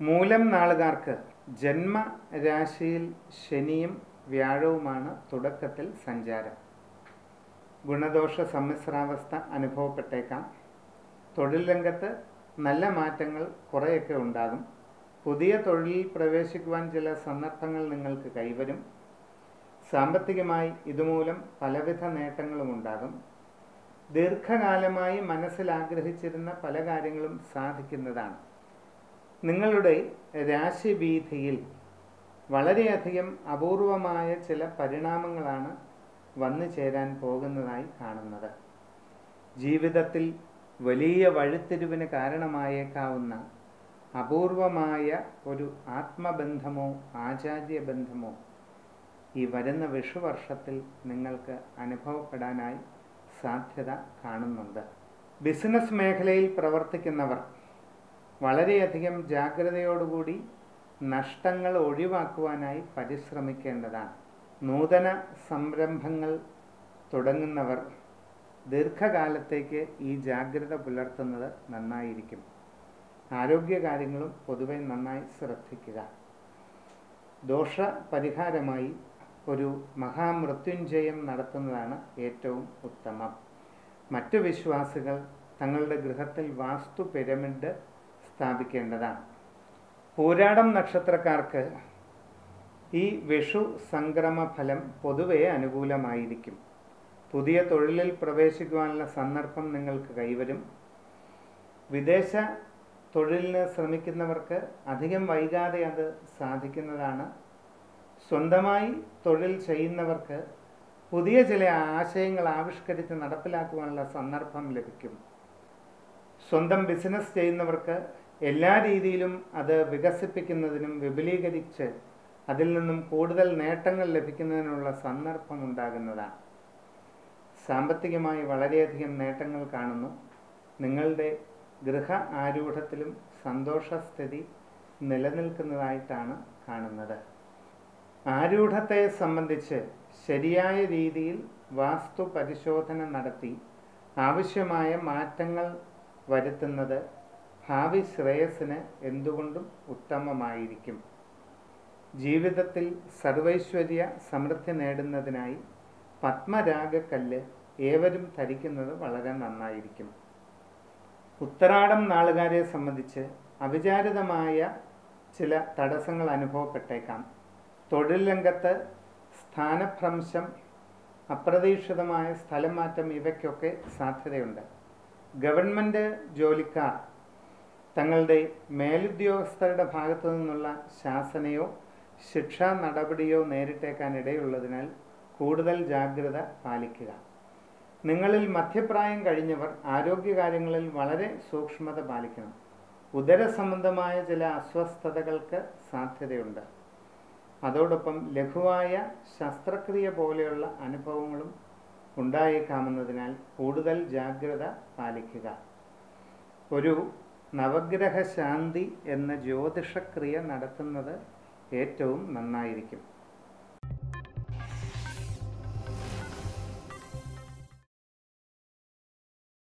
മൂലം നാളുകാർക്ക് ജന്മരാശിയിൽ ശനിയും വ്യാഴവുമാണ് തുടക്കത്തിൽ സഞ്ചാരം. ഗുണദോഷ സമ്മിശ്രാവസ്ഥ അനുഭവപ്പെട്ടേക്കാം. തൊഴിൽ രംഗത്ത് നല്ല മാറ്റങ്ങൾ കുറേയൊക്കെ ഉണ്ടാകും. പുതിയ തൊഴിലിൽ പ്രവേശിക്കുവാൻ ചില സന്ദർഭങ്ങൾ നിങ്ങൾക്ക് കൈവരും. സാമ്പത്തികമായി ഇതുമൂലം പലവിധ നേട്ടങ്ങളും ഉണ്ടാകും. ദീർഘകാലമായി മനസ്സിൽ ആഗ്രഹിച്ചിരുന്ന പല കാര്യങ്ങളും സാധിക്കുന്നതാണ്. നിങ്ങളുടെ രാശിവീഥിയിൽ വളരെയധികം അപൂർവമായ ചില പരിണാമങ്ങളാണ് വന്നു ചേരാൻ പോകുന്നതായി കാണുന്നത്. ജീവിതത്തിൽ വലിയ വഴിത്തിരിവിന് കാരണമായേക്കാവുന്ന അപൂർവമായ ഒരു ആത്മബന്ധമോ ആചാര്യ ബന്ധമോ ഈ വരുന്ന വിഷുവർഷത്തിൽ നിങ്ങൾക്ക് അനുഭവപ്പെടാനായി സാധ്യത കാണുന്നുണ്ട്. ബിസിനസ് മേഖലയിൽ പ്രവർത്തിക്കുന്നവർ വളരെയധികം ജാഗ്രതയോടുകൂടി നഷ്ടങ്ങൾ ഒഴിവാക്കുവാനായി പരിശ്രമിക്കേണ്ടതാണ്. നൂതന സംരംഭങ്ങൾ തുടങ്ങുന്നവർ ദീർഘകാലത്തേക്ക് ഈ ജാഗ്രത പുലർത്തുന്നത് നന്നായിരിക്കും. ആരോഗ്യകാര്യങ്ങളും പൊതുവെ നന്നായി ശ്രദ്ധിക്കുക. ദോഷ പരിഹാരമായി ഒരു മഹാമൃത്യുഞ്ജയം നടത്തുന്നതാണ് ഏറ്റവും ഉത്തമം. മറ്റു വിശ്വാസികൾ തങ്ങളുടെ ഗൃഹത്തിൽ വാസ്തു പിരമിഡ് സ്ഥാപിക്കേണ്ടതാണ്. പൂരാടം നക്ഷത്രക്കാർക്ക് ഈ വിഷു സംക്രമ ഫലം പൊതുവെ അനുകൂലമായിരിക്കും. പുതിയ തൊഴിലിൽ പ്രവേശിക്കുവാനുള്ള സന്ദർഭം നിങ്ങൾക്ക് കൈവരും. വിദേശ തൊഴിലിന് ശ്രമിക്കുന്നവർക്ക് അധികം വൈകാതെ അത് സാധിക്കുന്നതാണ്. സ്വന്തമായി തൊഴിൽ ചെയ്യുന്നവർക്ക് പുതിയ ചില ആശയങ്ങൾ ആവിഷ്കരിച്ച് നടപ്പിലാക്കുവാനുള്ള സന്ദർഭം ലഭിക്കും. സ്വന്തം ബിസിനസ് ചെയ്യുന്നവർക്ക് എല്ലാ രീതിയിലും അത് വികസിപ്പിക്കുന്നതിനും വിപുലീകരിച്ച് അതിൽ നിന്നും കൂടുതൽ നേട്ടങ്ങൾ ലഭിക്കുന്നതിനുള്ള സന്ദർഭം ഉണ്ടാകുന്നതാണ്. സാമ്പത്തികമായി വളരെയധികം നേട്ടങ്ങൾ കാണുന്നു. നിങ്ങളുടെ ഗൃഹ ആരൂഢത്തിലും സന്തോഷസ്ഥിതി നിലനിൽക്കുന്നതായിട്ടാണ് കാണുന്നത്. ആരൂഢത്തെ സംബന്ധിച്ച് ശരിയായ രീതിയിൽ വാസ്തു പരിശോധന നടത്തി ആവശ്യമായ മാറ്റങ്ങൾ വരുത്തുന്നത് ഭാവി ശ്രേയസ്സിന് എന്തുകൊണ്ടും ഉത്തമമായിരിക്കും. ജീവിതത്തിൽ സർവൈശ്വര്യ സമൃദ്ധി നേടുന്നതിനായി പത്മരാഗക്കല്ല് ഏവരും ധരിക്കുന്നത് വളരെ നന്നായിരിക്കും. ഉത്തരാടം നാളുകാരെ സംബന്ധിച്ച് അവിചാരിതമായ ചില തടസ്സങ്ങൾ അനുഭവപ്പെട്ടേക്കാം. തൊഴിൽ രംഗത്ത് സ്ഥാനഭ്രംശം അപ്രതീക്ഷിതമായ സ്ഥലം മാറ്റം ഇവയ്ക്കൊക്കെ സാധ്യതയുണ്ട്. ഗവൺമെന്റ് ജോലിക്കാർ തങ്ങളുടെ മേലുദ്യോഗസ്ഥരുടെ ഭാഗത്തു നിന്നുള്ള ശാസനയോ ശിക്ഷാ നടപടിയോ നേരിട്ടേക്കാൻ ഇടയുള്ളതിനാൽ കൂടുതൽ ജാഗ്രത പാലിക്കുക. നിങ്ങളിൽ മധ്യപ്രായം കഴിഞ്ഞവർ ആരോഗ്യകാര്യങ്ങളിൽ വളരെ സൂക്ഷ്മത പാലിക്കണം. ഉദര സംബന്ധമായ ചില അസ്വസ്ഥതകൾക്ക് സാധ്യതയുണ്ട്. അതോടൊപ്പം ലഘുവായ ശസ്ത്രക്രിയ പോലെയുള്ള അനുഭവങ്ങളും ഉണ്ടായേക്കാമെന്നതിനാൽ കൂടുതൽ ജാഗ്രത പാലിക്കുക. ഒരു നവഗ്രഹ ശാന്തി എന്ന ജ്യോതിഷക്രിയ നടത്തുന്നത് ഏറ്റവും നന്നായിരിക്കും.